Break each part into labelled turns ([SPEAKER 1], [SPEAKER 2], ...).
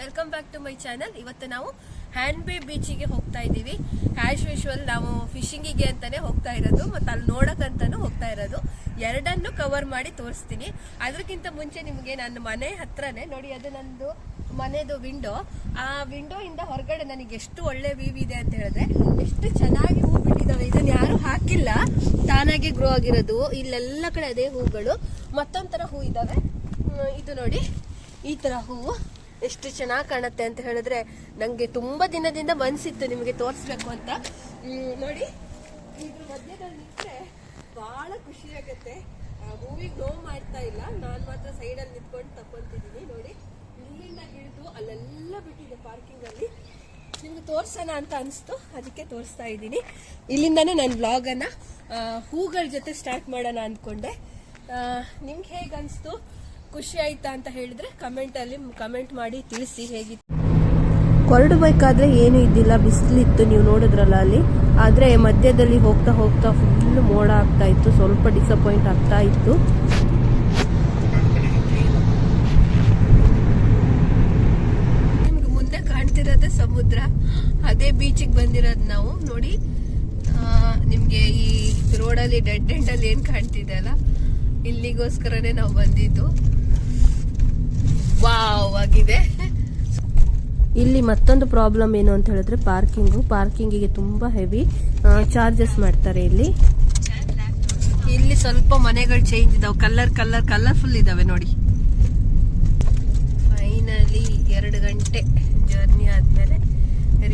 [SPEAKER 1] Welcome back to my channel ಇವತ್ತು ನಾವು hand ಬೇ ಬೀಚಿಗೆ ಹೋಗ್ತಾ ಇದ್ದೀವಿ. ಆ್ಯಸ್ ಯೂಶುವಲ್ ನಾವು ಫಿಶಿಂಗಿಗೆ ಅಂತಾನೆ ಹೋಗ್ತಾ ಇರೋದು, ಮತ್ತೆ ಅಲ್ಲಿ ನೋಡಕ್ಕಂತಾನು ಹೋಗ್ತಾ ಇರೋದು. ಎರಡನ್ನು ಕವರ್ ಮಾಡಿ ತೋರಿಸ್ತೀನಿ. ಅದಕ್ಕಿಂತ ಮುಂಚೆ ನಿಮಗೆ ನನ್ನ ಮನೆ ಹತ್ರನೇ, ನೋಡಿ, ಅದು ನಂದು ಮನೆದು ವಿಂಡೋ ಆ ವಿಂಡೋ ಇಂದ ಹೊರಗಡೆ ನನಗೆ ಎಷ್ಟು ಒಳ್ಳೆ ವ್ಯೂ ಇದೆ ಅಂತ ಹೇಳಿದ್ರೆ, ಎಷ್ಟು ಚೆನ್ನಾಗಿ ಹೂ ಬಿಟ್ಟಿದ್ದಾವೆ. ಇದನ್ನ ಯಾರು ಹಾಕಿಲ್ಲ. ತಾನಾಗಿ ಗ್ರೋ ಆಗಿರೋದು. ಇಲ್ಲೆಲ್ಲ ಕಡೆ ಅದೇ ಹೂಗಳು. ಮತ್ತೊಂಥರ ಹೂ ಇದ್ದಾವೆ. ಇದು ನೋಡಿ. ಈ ಥರ ಹೂವು. ಎಷ್ಟು ಚೆನ್ನಾಗಿ ಕಾಣುತ್ತೆ ಅಂತ ಹೇಳಿದ್ರೆ ನಂಗೆ ತುಂಬಾ ದಿನದಿಂದ ಮನ್ಸಿತ್ತು ನಿಮಗೆ ತೋರಿಸ್ಬೇಕು ಅಂತ. ನೋಡಿ. ಇದ್ರ ಮಧ್ಯದಲ್ಲಿ ನಿಂತ್ರೆ ಬಹಳ ಖುಷಿ ಮೂವಿ ನೋವು ಮಾಡ್ತಾ ಇಲ್ಲ. ನಾನು ಮಾತ್ರ ಸೈಡಲ್ಲಿ ನಿಂತ್ಕೊಂಡು ತಕೊಂತಿದ್ದೀನಿ ನೋಡಿ ಇಲ್ಲಿಂದ ಹಿಡಿದು ಅಲ್ಲೆಲ್ಲ ಬಿಟ್ಟಿದೆ ಪಾರ್ಕಿಂಗ್ ಅಲ್ಲಿ. ನಿಮ್ಗೆ ತೋರ್ಸೋಣ ಅಂತ ಅನಿಸ್ತು. ಅದಕ್ಕೆ ತೋರಿಸ್ತಾ ಇದ್ದೀನಿ. ಇಲ್ಲಿಂದಾನೇ ನನ್ನ ವ್ಲಾಗನ್ನು ಹೂಗಳ ಜೊತೆ ಸ್ಟಾರ್ಟ್ ಮಾಡೋಣ ಅಂದ್ಕೊಂಡೆ. ನಿಮ್ಗೆ ಹೇಗೆ ಅನಿಸ್ತು? ಖುಷಿ ಆಯ್ತಾ ಅಂತ ಹೇಳಿದ್ರೆ ಕಮೆಂಟ್ ಅಲ್ಲಿ ಕಮೆಂಟ್ ಮಾಡಿ ತಿಳಿಸಿ ಹೇಗಿತ್ತು.
[SPEAKER 2] ಕೊರಡು ಏನೂ ಏನು ಇದ್ದಿಲ್ಲ ಬಿಸಿಲಿತ್ತು ನೀವು ನೋಡಿದ್ರಲ್ಲ ಅಲ್ಲಿ. ಆದ್ರೆ ಮಧ್ಯದಲ್ಲಿ ಹೋಗ್ತಾ ಹೋಗ್ತಾ ಫುಲ್ ಮೋಡ ಆಗ್ತಾ ಇತ್ತು ಸ್ವಲ್ಪ ಡಿಸಪಾಯಿಂಟ್ ಆಗ್ತಾ ಇತ್ತು.
[SPEAKER 1] ನಿಮ್ಗೆ ಮುಂದೆ ಕಾಣ್ತಿರೋದೇ ಸಮುದ್ರ ಅದೇ ಬೀಚಿಗೆ ಬಂದಿರೋದು ನಾವು. ನೋಡಿ ನಿಮಗೆ ಈ ರೋಡಲ್ಲಿ ಡೆಡ್ ಎಂಡ್ ಅಲ್ಲಿ ಏನ್ ಕಾಣ್ತಿದೆ ಅಲ್ಲ? ಇಲ್ಲಿಗೋಸ್ಕರನೇ ನಾವು ಬಂದಿದ್ದು. ವಾವ್ ಆಗಿದೆ.
[SPEAKER 2] ಇಲ್ಲಿ ಮತ್ತೊಂದು ಪ್ರಾಬ್ಲಮ್ ಏನು ಅಂತ ಹೇಳಿದ್ರೆ ಪಾರ್ಕಿಂಗು ಪಾರ್ಕಿಂಗಿಗೆ ತುಂಬಾ ಹೆವಿ ಚಾರ್ಜಸ್ ಮಾಡ್ತಾರೆ ಇಲ್ಲಿ.
[SPEAKER 1] ಇಲ್ಲಿ ಸ್ವಲ್ಪ ಮನೆಗಳು ಚೇಂಜ್ ಇದಾವೆ. ಕಲರ್ ಕಲರ್ ಕಲರ್ಫುಲ್ ಇದಾವೆ ನೋಡಿ. ಫೈನಲಿ ಎರಡು ಗಂಟೆ ಜರ್ನಿ ಆದ್ಮೇಲೆ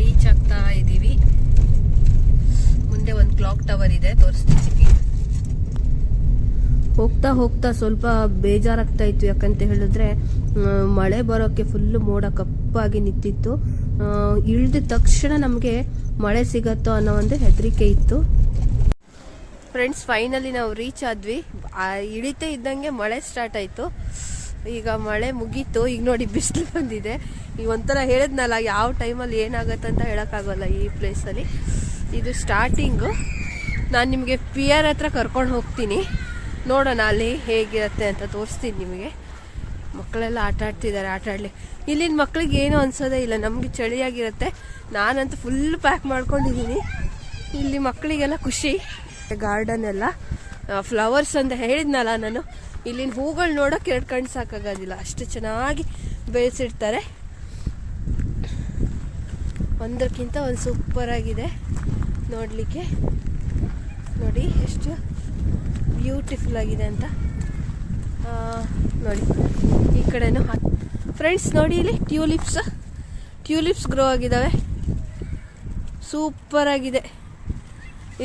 [SPEAKER 1] ರೀಚ್ ಆಗ್ತಾ ಇದೀವಿ. ಮುಂದೆ ಒಂದು ಕ್ಲಾಕ್ ಟವರ್ ಇದೆ ತೋರಿಸ್ತೀನಿ.
[SPEAKER 2] ಹೋಗ್ತಾ ಹೋಗ್ತಾ ಸ್ವಲ್ಪ ಬೇಜಾರಾಗ್ತಾ ಇತ್ತು ಯಾಕಂತ ಹೇಳಿದ್ರೆ ಮಳೆ ಬರೋಕ್ಕೆ ಫುಲ್ ಮೋಡ ಕಪ್ಪಾಗಿ ನಿಂತಿತ್ತು. ಇಳಿದ ತಕ್ಷಣ ನಮಗೆ ಮಳೆ ಸಿಗತ್ತೋ ಅನ್ನೋ ಒಂದು ಹೆದರಿಕೆ ಇತ್ತು.
[SPEAKER 1] ಫ್ರೆಂಡ್ಸ್ ಫೈನಲಿ ನಾವು ರೀಚ್ ಆದ್ವಿ. ಇಳಿತೇ ಇದ್ದಂಗೆ ಮಳೆ ಸ್ಟಾರ್ಟ್ ಆಯ್ತು. ಈಗ ಮಳೆ ಮುಗೀತು. ಈಗ ನೋಡಿ ಬಿಸಿಲು ಬಂದಿದೆ. ಈಗ ಒಂಥರ ಹೇಳಿದ್ನಲ್ಲ, ಯಾವ ಟೈಮಲ್ಲಿ ಏನಾಗತ್ತೆ ಅಂತ ಹೇಳೋಕ್ಕಾಗಲ್ಲ ಈ ಪ್ಲೇಸಲ್ಲಿ ಇದು ಸ್ಟಾರ್ಟಿಂಗು ನಾನು ನಿಮಗೆ ಪಿ ಆರ್ ಹತ್ರ ಕರ್ಕೊಂಡು ಹೋಗ್ತೀನಿ. ನೋಡೋಣ ಅಲ್ಲಿ ಹೇಗಿರುತ್ತೆ ಅಂತ ತೋರಿಸ್ತೀನಿ ನಿಮಗೆ. ಮಕ್ಕಳೆಲ್ಲ ಆಟ ಆಡ್ತಿದ್ದಾರೆ, ಆಟ ಆಡಲಿ. ಇಲ್ಲಿನ ಮಕ್ಳಿಗೆ ಏನು ಅನ್ಸೋದೇ ಇಲ್ಲ, ನಮಗೆ ಚಳಿಯಾಗಿರುತ್ತೆ. ನಾನಂತೂ ಫುಲ್ ಪ್ಯಾಕ್ ಮಾಡ್ಕೊಂಡಿದ್ದೀನಿ ಇಲ್ಲಿ ಮಕ್ಕಳಿಗೆಲ್ಲ ಖುಷಿ. ಗಾರ್ಡನ್ ಎಲ್ಲ ಫ್ಲವರ್ಸ್ ಅಂತ ಹೇಳಿದ್ನಲ್ಲ ನಾನು. ಇಲ್ಲಿನ ಹೂಗಳು ನೋಡೋಕೆ ಎರಡು ಕಣ್ಣು ಸಾಕಾಗೋದಿಲ್ಲ. ಅಷ್ಟು ಚೆನ್ನಾಗಿ ಬೆಳೆಸಿರ್ತಾರೆ ಒಂದಕ್ಕಿಂತ ಒಂದು ಸೂಪರ್ ಆಗಿದೆ ನೋಡಲಿಕ್ಕೆ. ನೋಡಿ, ಎಷ್ಟು ಬ್ಯೂಟಿಫುಲ್ ಆಗಿದೆ ಅಂತ. ನೋಡಿ, ಈ ಕಡೆನೂ ಫ್ರೆಂಡ್ಸ್ ನೋಡಿ ಇಲ್ಲಿ ಟ್ಯೂಲಿಪ್ಸ್ ಟ್ಯೂಲಿಪ್ಸ್ ಗ್ರೋ ಆಗಿದ್ದಾವೆ. ಸೂಪರ್ ಆಗಿದೆ.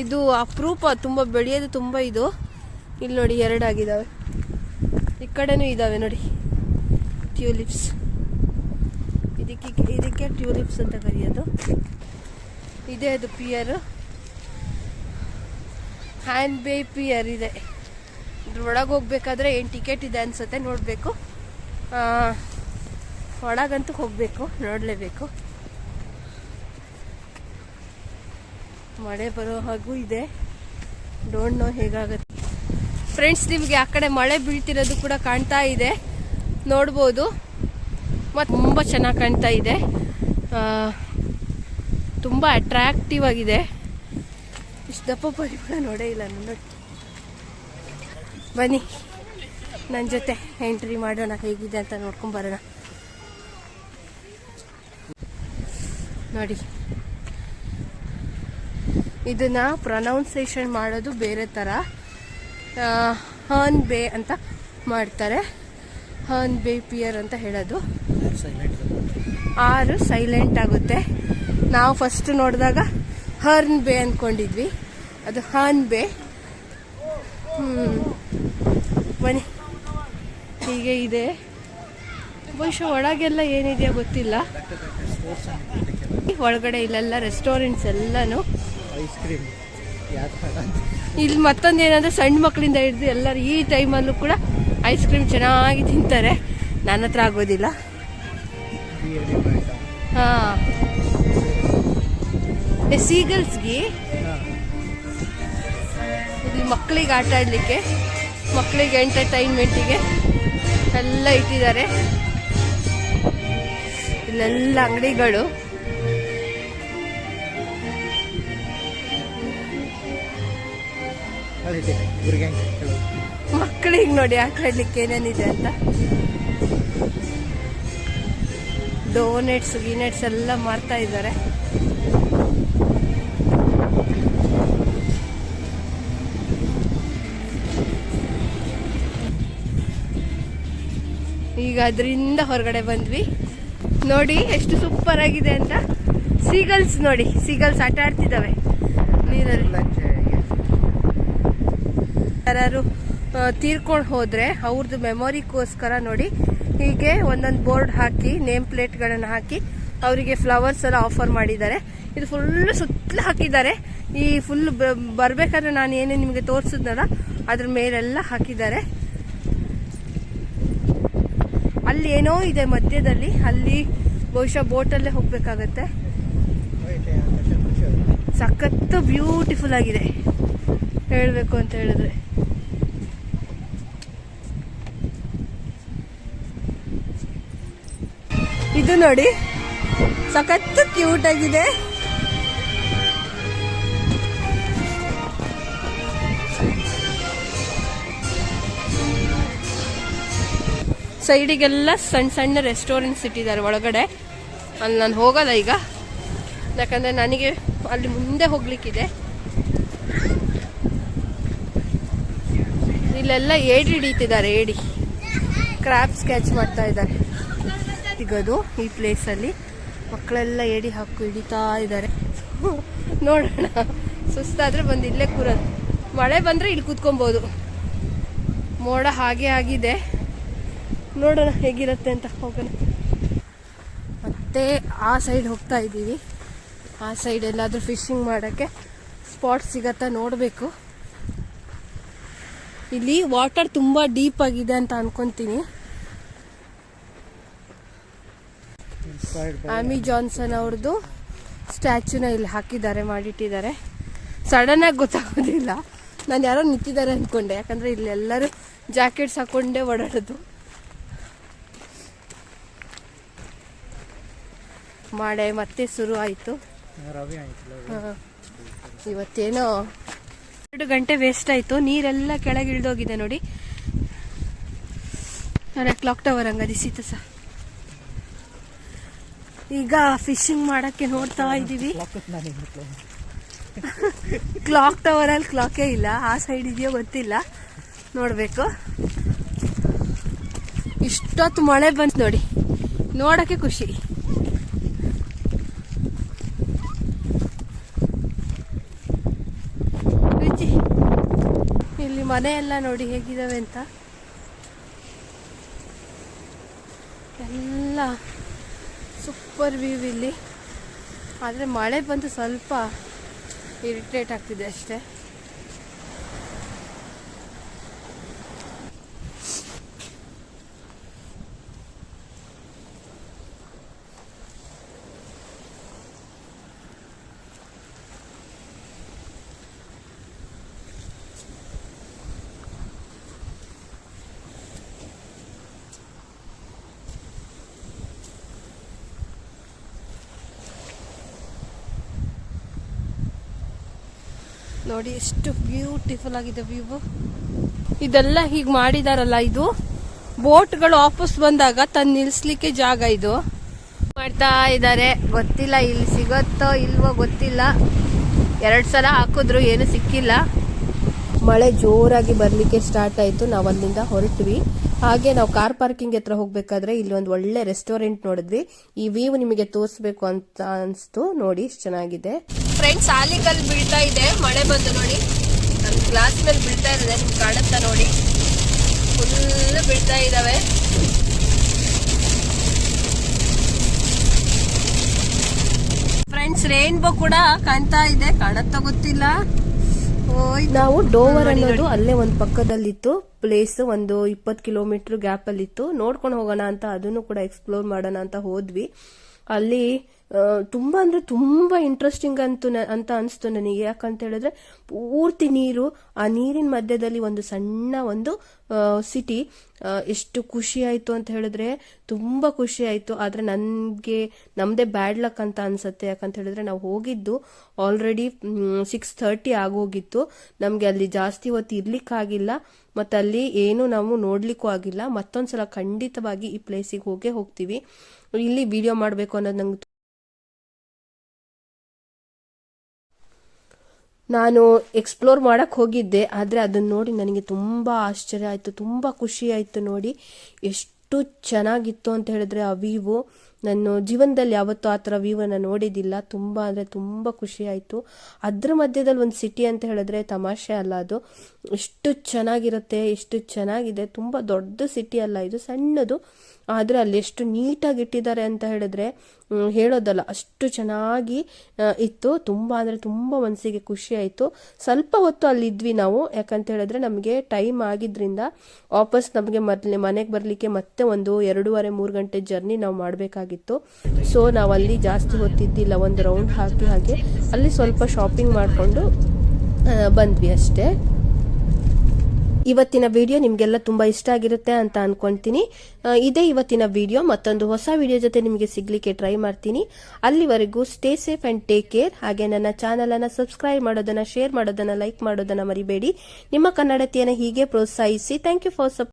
[SPEAKER 1] ಇದು ಅಪರೂಪ, ತುಂಬ ಬೆಳೆಯೋದು ತುಂಬ ಇದು. ಇಲ್ಲಿ ನೋಡಿ ಎರಡಾಗಿದ್ದಾವೆ ಈ ಕಡೆನೂ ಇದ್ದಾವೆ ನೋಡಿ ಟ್ಯೂಲಿಪ್ಸ್ ಇದಕ್ಕೆ ಇದಕ್ಕೆ ಟ್ಯೂಲಿಪ್ಸ್ ಅಂತ ಕರೆಯೋದು. ಇದೇ ಅದು ಪಿಯರ್ ಹ್ಯಾಂಡ್ ಬೇ ಪಿಯರ್ ಇದೆ. ಒಳಗೆ ಹೋಗ್ಬೇಕಾದ್ರೆ ಏನು ಟಿಕೆಟ್ ಇದೆ ಅನಿಸುತ್ತೆ ನೋಡಬೇಕು. ಒಳಗಂತೂ ಹೋಗಬೇಕು, ನೋಡಲೇಬೇಕು. ಮಳೆ ಬರೋ ಹಾಗೂ ಇದೆ. ಡೋಂಟ್ ನೋ ಹೇಗಾಗುತ್ತೆ. ಫ್ರೆಂಡ್ಸ್ ನಿಮಗೆ ಆ ಕಡೆ ಮಳೆ ಬೀಳ್ತಿರೋದು ಕೂಡ ಕಾಣ್ತಾ ಇದೆ. ನೋಡ್ಬೋದು. ಮತ್ತು ತುಂಬ ಚೆನ್ನಾಗಿ ಕಾಣ್ತಾ ಇದೆ. ತುಂಬ ಅಟ್ರಾಕ್ಟಿವ್ ಆಗಿದೆ. ದಪ್ಪ ಪರಿಮಳ ನೋಡೇ ಇಲ್ಲ ನೋಡಿ ಬನ್ನಿ ನನ್ನ ಜೊತೆ ಎಂಟ್ರಿ ಮಾಡೋಣ, ಹೇಗಿದೆ ಅಂತ ನೋಡ್ಕೊಂಡ್ ಬರೋಣ. ನೋಡಿ, ಇದನ್ನ ಪ್ರೊನೌನ್ಸೇಷನ್ ಮಾಡೋದು ಬೇರೆ ಥರ ಹರ್ನ್ ಬೇ ಅಂತ ಮಾಡ್ತಾರೆ. ಹರ್ನ್ ಬೇ ಪಿಯರ್ ಅಂತ ಹೇಳೋದು. ಆರು ಸೈಲೆಂಟ್ ಆಗುತ್ತೆ. ನಾವು ಫಸ್ಟ್ ನೋಡಿದಾಗ ಹರ್ನ್ ಬೇ ಅಂದ್ಕೊಂಡಿದ್ವಿ ಅದು ಹಾನ್ಬೆ. ಹ್ಞೂ ಬನ್ನಿ ಹೀಗೆ ಇದೆ. ಬಹುಶಃ ಒಳಗೆಲ್ಲ ಏನಿದೆಯಾ ಗೊತ್ತಿಲ್ಲ. ಒಳಗಡೆ ಇಲ್ಲೆಲ್ಲ ರೆಸ್ಟೋರೆಂಟ್ಸ್ ಎಲ್ಲನೂ.
[SPEAKER 3] ಐಸ್ ಕ್ರೀಮ್
[SPEAKER 1] ಇಲ್ಲಿ ಮತ್ತೊಂದು ಏನಂದ್ರೆ ಸಣ್ಣ ಮಕ್ಕಳಿಂದ ಹಿಡಿದು ಎಲ್ಲರೂ ಈ ಟೈಮಲ್ಲೂ ಕೂಡ ಐಸ್ ಕ್ರೀಮ್ ಚೆನ್ನಾಗಿ ತಿಂತಾರೆ. ನನ್ನ ಹತ್ರ ಆಗೋದಿಲ್ಲ. ಹಾಂ. ಸೀಗಲ್ಸ್ಗೆ ಮಕ್ಕಳಿಗೆ ಆಟ ಆಡಲಿಕ್ಕೆ, ಮಕ್ಕಳಿಗೆ ಎಂಟರ್ಟೈನ್ಮೆಂಟಿಗೆ ಎಲ್ಲ ಇಟ್ಟಿದ್ದಾರೆ. ಇಲ್ಲೆಲ್ಲ ಅಂಗಡಿಗಳು. ಮಕ್ಕಳಿಗೆ ನೋಡಿ ಆಟ ಆಡ್ಲಿಕ್ಕೆ ಏನೇನಿದೆ ಅಂತ. ಡೋನೆಟ್ಸ್ ಗಿನೆಟ್ಸ್ ಎಲ್ಲ ಮಾರ್ತಾ ಇದ್ದಾರೆ. ಅದರಿಂದ ಹೊರಗಡೆ ಬಂದ್ವಿ. ನೋಡಿ ಎಷ್ಟು ಸೂಪರ್ ಆಗಿದೆ ಅಂತ. ಸೀಗಲ್ಸ್ ನೋಡಿ ಸೀಗಲ್ಸ್ ಆಟ ಆಡ್ತಿದ್ದಾವೆ. ನೀರಲ್ಲಿ. ಯಾರು ತೀರ್ಕೊಂಡು ಹೋದ್ರೆ ಅವ್ರದ್ದು ಮೆಮೊರಿಗೋಸ್ಕರ ನೋಡಿ ಹೀಗೆ ಒಂದೊಂದು ಬೋರ್ಡ್ ಹಾಕಿ, ನೇಮ್ ಪ್ಲೇಟ್ಗಳನ್ನು ಹಾಕಿ ಅವರಿಗೆ ಫ್ಲವರ್ಸ್ ಎಲ್ಲ ಆಫರ್ ಮಾಡಿದ್ದಾರೆ. ಇದು ಫುಲ್ ಸುತ್ತಲೂ ಹಾಕಿದ್ದಾರೆ. ಈ ಫುಲ್ ಬರ್ಬೇಕಾದ್ರೆ ನಾನು ಏನೇ ನಿಮಗೆ ತೋರಿಸಿದ್ನಲ್ಲ, ಅದ್ರ ಮೇಲೆಲ್ಲ ಹಾಕಿದ್ದಾರೆ. ಅಲ್ಲಿ ಏನೋ ಇದೆ ಮಧ್ಯದಲ್ಲಿ. ಅಲ್ಲಿ ಬಹುಶಃ ಬೋಟಲ್ಲೇ ಹೋಗ್ಬೇಕಾಗತ್ತೆ. ಸಖತ್ತು ಬ್ಯೂಟಿಫುಲ್ ಆಗಿದೆ. ಹೇಳಬೇಕು ಅಂತ ಹೇಳಿದ್ರೆ. ಇದು ನೋಡಿ. ಸಖತ್ತು ಕ್ಯೂಟ್ ಆಗಿದೆ. ಸೈಡಿಗೆಲ್ಲ ಸಣ್ಣ ಸಣ್ಣ ರೆಸ್ಟೋರೆಂಟ್ಸ್ ಇಟ್ಟಿದ್ದಾರೆ ಒಳಗಡೆ. ಅಲ್ಲಿ ನಾನು ಹೋಗಲ್ಲ ಈಗ. ಯಾಕಂದರೆ ನನಗೆ ಅಲ್ಲಿ ಮುಂದೆ ಹೋಗ್ಲಿಕ್ಕಿದೆ. ಇಲ್ಲೆಲ್ಲ ಏಡಿ ಹಿಡಿತಿದ್ದಾರೆ, ಏಡಿ. ಕ್ರಾಪ್ ಸ್ಕೆಚ್ ಮಾಡ್ತಾ ಇದ್ದಾರೆ. ಸಿಗೋದು ಈ ಪ್ಲೇಸಲ್ಲಿ ಮಕ್ಕಳೆಲ್ಲ ಏಡಿ ಹಾಕು ಹಿಡಿತಾ ಇದ್ದಾರೆ. ನೋಡೋಣ. ಸುಸ್ತಾದರೆ ಬಂದು ಇಲ್ಲೇ ಕೂರೋದು. ಮಳೆ ಬಂದರೆ ಇಲ್ಲಿ ಕೂತ್ಕೊಬೋದು. ಮೋಡ ಹಾಗೆ ಆಗಿದೆ. ನೋಡೋಣ ಹೇಗಿರುತ್ತೆ ಅಂತ ಹೋಗೋಣ. ಮತ್ತೆ ಆ ಸೈಡ್ ಹೋಗ್ತಾ ಇದ್ದೀವಿ. ಆ ಸೈಡ್ ಎಲ್ಲಾದರೂ ಫಿಶಿಂಗ್ ಮಾಡೋಕ್ಕೆ ಸ್ಪಾಟ್ ಸಿಗತ್ತಾ ನೋಡಬೇಕು. ಇಲ್ಲಿ ವಾಟರ್ ತುಂಬ ಡೀಪ್ ಆಗಿದೆ ಅಂತ ಅನ್ಕೊಂತೀನಿ. ಆಮಿ ಜಾನ್ಸನ್ ಅವ್ರದ್ದು ಸ್ಟ್ಯಾಚ್ಯೂನ ಇಲ್ಲಿ ಹಾಕಿದ್ದಾರೆ, ಮಾಡಿಟ್ಟಿದ್ದಾರೆ. ಸಡನ್ ಆಗಿ ಗೊತ್ತಾಗೋದಿಲ್ಲ. ನಾನು ಯಾರೋ ನಿಂತಿದ್ದಾರೆ ಅಂದ್ಕೊಂಡೆ ಯಾಕಂದ್ರೆ ಇಲ್ಲಿ ಎಲ್ಲರೂ ಜಾಕೆಟ್ಸ್ ಹಾಕೊಂಡೇ ಓಡಾಡೋದು. ಮಳೆ ಮತ್ತೆ ಶುರು ಆಯಿತು. ಇವತ್ತೇನೋ ಎರಡು ಗಂಟೆ ವೇಸ್ಟ್ ಆಯ್ತು. ನೀರೆಲ್ಲ ಕೆಳಗೆ ಇಳ್ದೋಗಿದೆ ನೋಡಿ. ನಾನು ಕ್ಲಾಕ್ ಟವರ್ ಹಂಗ ದಿಸಿತು ಸಹ ಈಗ ಫಿಶಿಂಗ್ ಮಾಡಕ್ಕೆ ನೋಡ್ತಾ ಇದ್ದೀವಿ. ಕ್ಲಾಕ್ ಟವರ್ ಅಲ್ಲಿ ಕ್ಲಾಕೇ ಇಲ್ಲ. ಆ ಸೈಡ್ ಇದೆಯೋ ಗೊತ್ತಿಲ್ಲ. ನೋಡ್ಬೇಕು. ಇಷ್ಟೊತ್ತು ಮಳೆ ಬಂತು ನೋಡಿ. ನೋಡಕ್ಕೆ ಖುಷಿ ರುಚಿ ಇಲ್ಲಿ ಮನೆ ಎಲ್ಲ ನೋಡಿ ಹೇಗಿದ್ದಾವೆ ಅಂತ. ಎಲ್ಲ ಸೂಪರ್ ವ್ಯೂ ಇಲ್ಲಿ. ಆದರೆ ಮಳೆ ಬಂದು ಸ್ವಲ್ಪ ಇರಿಟೇಟ್ ಆಗ್ತಿದೆ ಅಷ್ಟೇ. ನೋಡಿ, ಎಷ್ಟು ಬ್ಯೂಟಿಫುಲ್ ಆಗಿದೆ ವ್ಯೂ ಇದೆಲ್ಲ ಹೀಗೆ ಮಾಡಿದಾರಲ್ಲ ಇದು? ಬೋಟ್ಗಳು ವಾಪಸ್ ಬಂದಾಗ ತಂದು ನಿಲ್ಸ್ಲಿಕ್ಕೆ ಜಾಗ ಇದು. ಮಾಡ್ತಾ ಇದ್ದಾರೆ ಗೊತ್ತಿಲ್ಲ, ಇಲ್ಲಿ ಸಿಗತ್ತೋ ಇಲ್ವೋ ಗೊತ್ತಿಲ್ಲ. ಎರಡ್ ಸಲ ಹಾಕಿದ್ರು, ಏನು ಸಿಕ್ಕಿಲ್ಲ. ಮಳೆ ಜೋರಾಗಿ ಬರ್ಲಿಕ್ಕೆ ಸ್ಟಾರ್ಟ್ ಆಯ್ತು. ನಾವು ಅಲ್ಲಿಂದ ಹೊರಟ್ವಿ. ಹಾಗೆ ನಾವು ಕಾರ್ ಪಾರ್ಕಿಂಗ್ ಹತ್ರ ಹೋಗ್ಬೇಕಾದ್ರೆ ಇಲ್ಲಿ ಒಂದು ಒಳ್ಳೆ ರೆಸ್ಟೋರೆಂಟ್ ನೋಡಿದ್ವಿ. ಈ ವ್ಯೂ ನಿಮಗೆ ತೋರಿಸ್ಬೇಕು ಅಂತ ಅನ್ಸ್ತು. ನೋಡಿ ಚೆನ್ನಾಗಿದೆ. ಫ್ರೆಂಡ್ಸ್ ಆಲಿಕಲ್ ಬೀಳ್ತಾ ಇದೆ. ಮಳೆ ಬಂದು ನೋಡಿ. ನನ್ನ ಗ್ಲಾಸ್ ಮೇಲೆ ಬೀಳ್ತಾ ಇದೆ ನಿಮ್ಗೆ ಕಾಣುತ್ತಾ ನೋಡಿ. ಫುಲ್ ಬೀಳ್ತಾ ಇದಾವೆ. ಫ್ರೆಂಡ್ಸ್ ರೇನ್ಬೋ ಕೂಡ ಕಾಣ್ತಾ ಇದೆ. ಕಾಣುತ್ತಾ ಗೊತ್ತಿಲ್ಲ. ನಾವು ಡೋವರ್ ಅನ್ನೋದು ಅಲ್ಲೇ ಒಂದು ಪಕ್ಕದಲ್ಲಿತ್ತು. ಪ್ಲೇಸ್ ಒಂದು ಇಪ್ಪತ್ತು ಕಿಲೋಮೀಟರ್ ಗ್ಯಾಪ್ ಅಲ್ಲಿ ಇತ್ತು ನೋಡ್ಕೊಂಡು ಹೋಗೋಣ ಅಂತ ಅದನ್ನು ಕೂಡ ಎಕ್ಸ್ಪ್ಲೋರ್ ಮಾಡೋಣ ಅಂತ ಹೋದ್ವಿ. ಅಲ್ಲಿ ತುಂಬಾ ಅಂದ್ರೆ ತುಂಬಾ ಇಂಟ್ರೆಸ್ಟಿಂಗ್ ಅಂತ ಅಂತ ಅನಿಸ್ತು ನನಗೆ. ಯಾಕಂತ ಹೇಳಿದ್ರೆ ಪೂರ್ತಿ ನೀರು, ಆ ನೀರಿನ ಮಧ್ಯದಲ್ಲಿ ಒಂದು ಸಣ್ಣ ಒಂದು ಸಿಟಿ ಎಷ್ಟು ಖುಷಿ ಆಯ್ತು ಅಂತ ಹೇಳಿದ್ರೆ ತುಂಬಾ ಖುಷಿ ಆಯ್ತು. ಆದ್ರೆ ನನ್ಗೆ, ನಮ್ದೇ ಬ್ಯಾಡ್ ಲಕ್ ಅಂತ ಅನ್ಸತ್ತೆ. ಯಾಕಂತ ಹೇಳಿದ್ರೆ ನಾವು ಹೋಗಿದ್ದು ಆಲ್ರೆಡಿ ಸಿಕ್ಸ್ ಥರ್ಟಿ ಆಗೋಗಿತ್ತು. ನಮ್ಗೆ ಅಲ್ಲಿ ಜಾಸ್ತಿ ಹೊತ್ತು ಇರ್ಲಿಕ್ಕಾಗಿಲ್ಲ. ಮತ್ತೆ ಅಲ್ಲಿ ಏನು ನಾವು ನೋಡ್ಲಿಕ್ಕೂ ಆಗಿಲ್ಲ. ಮತ್ತೊಂದ್ಸಲ ಖಂಡಿತವಾಗಿ ಈ ಪ್ಲೇಸಿಗೆ ಹೋಗೇ ಹೋಗ್ತೀವಿ. ಇಲ್ಲಿ ವಿಡಿಯೋ ಮಾಡಬೇಕು ಅನ್ನೋದು ನಂಗೆ ನಾನು ಎಕ್ಸ್ಪ್ಲೋರ್ ಮಾಡಕ್ಕೆ ಹೋಗಿದ್ದೆ, ಆದರೆ ಅದನ್ನು ನೋಡಿ ನನಗೆ ತುಂಬ ಆಶ್ಚರ್ಯ ಆಯಿತು, ತುಂಬ ಖುಷಿ ಆಯಿತು ನೋಡಿ. ಎಷ್ಟು ಚೆನ್ನಾಗಿತ್ತು ಅಂತ ಹೇಳಿದ್ರೆ ಆ ವ್ಯೂವು ನಾನು ಜೀವನದಲ್ಲಿ ಯಾವತ್ತೂ ಆ ಥರ ವ್ಯೂವನ್ನು ನೋಡಿದ್ದಿಲ್ಲ ತುಂಬ ಅಂದರೆ ತುಂಬ ಖುಷಿ ಆಯಿತು. ಅದ್ರ ಮಧ್ಯದಲ್ಲಿ ಒಂದು ಸಿಟಿ ಅಂತ ಹೇಳಿದ್ರೆ ತಮಾಷೆ ಅಲ್ಲ ಅದು. ಎಷ್ಟು ಚೆನ್ನಾಗಿರುತ್ತೆ, ಎಷ್ಟು ಚೆನ್ನಾಗಿದೆ. ತುಂಬ ದೊಡ್ಡ ಸಿಟಿ ಅಲ್ಲ ಇದು, ಸಣ್ಣದು. ಆದರೆ ಅಲ್ಲಿ ಎಷ್ಟು ನೀಟಾಗಿ ಇಟ್ಟಿದ್ದಾರೆ ಅಂತ ಹೇಳಿದ್ರೆ ಹೇಳೋದಲ್ಲ, ಅಷ್ಟು ಚೆನ್ನಾಗಿ ಇತ್ತು. ತುಂಬ ಅಂದರೆ ತುಂಬ ಮನಸ್ಸಿಗೆ ಖುಷಿ ಆಯಿತು. ಸ್ವಲ್ಪ ಹೊತ್ತು ಅಲ್ಲಿ ಇದ್ವಿ ನಾವು, ಯಾಕಂತ ಹೇಳಿದ್ರೆ ನಮಗೆ ಟೈಮ್ ಆಗಿದ್ರಿಂದ ವಾಪಸ್ ನಮಗೆ ಮೊದಲೇ ಮನೆಗೆ ಬರಲಿಕ್ಕೆ ಮತ್ತೆ ಒಂದು ಎರಡೂವರೆ, ಮೂರು ಗಂಟೆ ಜರ್ನಿ ನಾವು ಮಾಡಬೇಕಾಗಿತ್ತು. ಸೊ ನಾವು ಅಲ್ಲಿ ಜಾಸ್ತಿ ಹೊತ್ತಿದ್ದಿಲ್ಲ, ಒಂದು ರೌಂಡ್ ಹಾಕಿ ಹಾಗೆ. ಅಲ್ಲಿ ಸ್ವಲ್ಪ ಶಾಪಿಂಗ್ ಮಾಡಿಕೊಂಡು ಬಂದ್ವಿ ಅಷ್ಟೇ. ಇವತ್ತಿನ ವಿಡಿಯೋ ನಿಮಗೆಲ್ಲ ತುಂಬ ಇಷ್ಟ ಆಗಿರುತ್ತೆ ಅಂತ ಅನ್ಕೊಂತೀನಿ. ಇದೇ ಇವತ್ತಿನ ವಿಡಿಯೋ, ಮತ್ತೊಂದು ಹೊಸ ವಿಡಿಯೋ ಜೊತೆ ನಿಮಗೆ ಸಿಗ್ಲಿಕ್ಕೆ ಟ್ರೈ ಮಾಡ್ತೀನಿ. ಅಲ್ಲಿವರೆಗೂ stay safe and take care ಹಾಗೆ ನನ್ನ ಚಾನಲ್ ಅನ್ನ ಸಬ್ಸ್ಕ್ರೈಬ್ ಮಾಡೋದನ್ನ ಶೇರ್ ಮಾಡೋದನ್ನ ಲೈಕ್ ಮಾಡೋದನ್ನ ಮರಿಬೇಡಿ. ನಿಮ್ಮ ಕನ್ನಡತಿಯನ್ನು ಹೀಗೆ ಪ್ರೋತ್ಸಾಹಿಸಿ. ಥ್ಯಾಂಕ್ ಯು ಫಾರ್ ಸಪ್